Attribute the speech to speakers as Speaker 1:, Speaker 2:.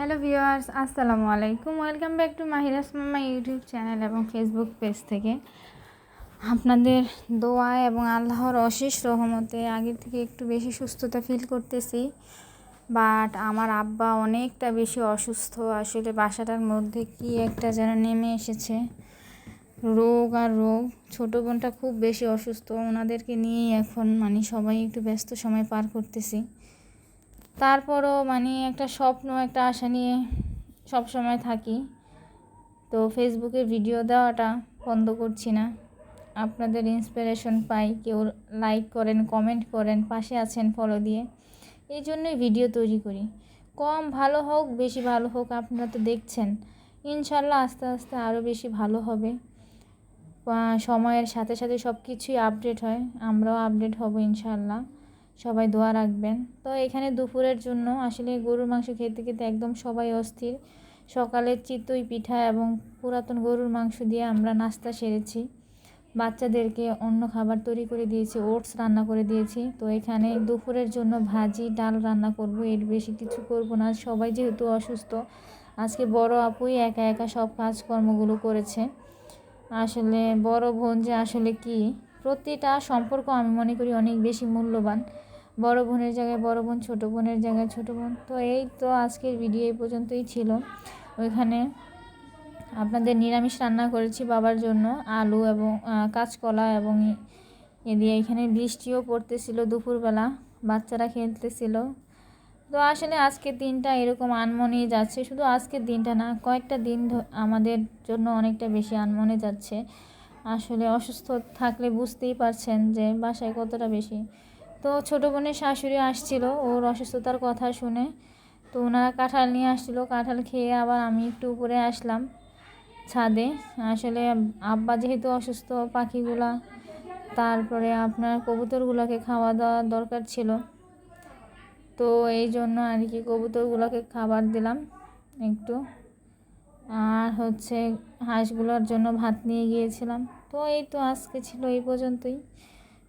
Speaker 1: Hello viewers, আসসালামু আলাইকুম। Welcome back to মাহিরাস মামা ইউটিউব চ্যানেল এবং ফেসবুক পেজ থেকে। আপনাদের দোয়া এবং আল্লাহর অশেষ রহমতে আগের থেকে একটু বেশি সুস্থতা ফিল করতেছি বাট আমার আব্বা অনেকটা বেশি অসুস্থ। আসলে বাসাটার মধ্যে কি একটা যেন নেমে এসেছে। রোগ আর রোগ। ছোটো বোনটা খুব বেশি অসুস্থ। ওনাদেরকে নিয়েই এখন মানে সবাই একটু ব্যস্ত সময় পার করতেছি। তারপরও মানে একটা স্বপ্ন, একটা আশা নিয়ে সব সময় থাকি। তো ফেসবুকে ভিডিও দেওয়াটা বন্ধ করছি না। আপনাদের ইন্সপিরেশন পাই। কেউ লাইক করেন কমেন্ট করেন, পাশে আছেন ফলো দিয়ে। এই জন্যই ভিডিও তৈরি করি। কম ভালো হোক, বেশি ভালো হোক, আপনারা তো দেখছেন। ইনশাল্লাহ আস্তে আস্তে আরও বেশি ভালো হবে। সময়ের সাথে সাথে সব কিছুই আপডেট হয়। আমরাও আপডেট হব ইনশাল্লাহ। সবাই দোয়া রাখবেন। তো এখানে দুপুরের জন্য আসলে গরুর মাংস খেতে খেতে একদম সবাই অস্থির। সকালে চিতই পিঠা এবং পুরাতন গরুর মাংস দিয়ে আমরা নাস্তা সেরেছি। বাচ্চাদেরকে অন্য খাবার তৈরি করে দিয়েছি, ওটস রান্না করে দিয়েছি। তো এখানে দুপুরের জন্য ভাজি, ডাল রান্না করব, এর বেশি কিছু করব না। সবাই যেহেতু অসুস্থ, আজকে বড় আপুই একা একা সব কাজকর্মগুলো করেছে। আসলে বড় বোন যে আসলে কি? প্রতিটা সম্পর্ক আমি মনে করি অনেক বেশি মূল্যবান। বড় বোনের জায়গায় বড় বোন, ছোটো বোনের জায়গায় ছোটো বোন। তো এই তো আজকের ভিডিও এই পর্যন্তই ছিল। ওইখানে আপনাদের নিরামিষ রান্না করেছি বাবার জন্য, আলু এবং কাঁচকলা এবং এ দিয়ে। এখানে বৃষ্টিও পড়তেছিল দুপুরবেলা, বাচ্চারা খেলতেছিল। তো আসলে আজকের দিনটা এরকম আনমনে যাচ্ছে। শুধু আজকের দিনটা না, কয়েকটা দিন আমাদের জন্য অনেকটা বেশি আনমনে যাচ্ছে। আসলে অসুস্থ থাকলে বুঝতেই পারছেন যে বাসায় কতটা বেশি তো ছোটো বোনের শাশুড়ি আসছিল, ওর অসুস্থতার কথা শুনে। তো ওনারা কাঁঠাল নিয়ে আসছিল, কাঁঠাল খেয়ে আবার আমি একটু উপরে আসলাম ছাদে। আসলে আব্বা যেহেতু অসুস্থ, পাখিগুলা, তারপরে আপনার কবুতরগুলোকে খাওয়া দাওয়া দরকার ছিল। তো এই জন্য আর কি কবুতরগুলোকে খাবার দিলাম একটু। আর হচ্ছে হাঁসগুলোর জন্য ভাত নিয়ে গিয়েছিলাম। তো এই তো আজকে ছিল এই পর্যন্তই।